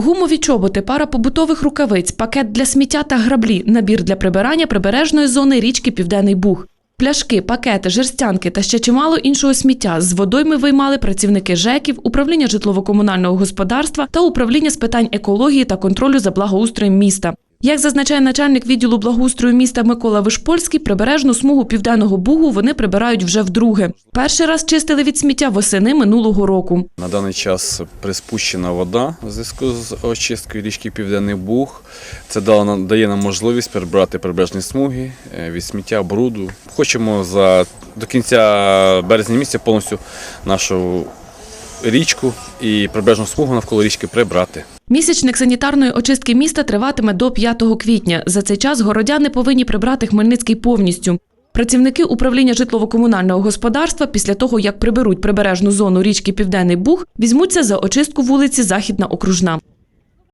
Гумові чоботи, пара побутових рукавиць, пакет для сміття та граблі, набір для прибирання прибережної зони річки Південний Буг. Пляшки, пакети, жерстянки та ще чимало іншого сміття з водойми виймали працівники ЖЕКів, управління житлово-комунального господарства та управління з питань екології та контролю за благоустроєм міста. Як зазначає начальник відділу благоустрою міста Микола Вишпольський, прибережну смугу Південного Бугу вони прибирають вже вдруге. Перший раз чистили від сміття восени минулого року. На даний час приспущена вода в зв'язку з очисткою річки Південний Буг. Це дає нам можливість прибрати прибережні смуги е, від сміття, бруду. Хочемо за до кінця березня місяця повністю нашу річку і прибережну смугу навколо річки прибрати. Місячник санітарної очистки міста триватиме до 5 квітня. За цей час городяни повинні прибрати Хмельницький повністю. Працівники управління житлово-комунального господарства після того, як приберуть прибережну зону річки Південний Буг, візьмуться за очистку вулиці Західна Окружна.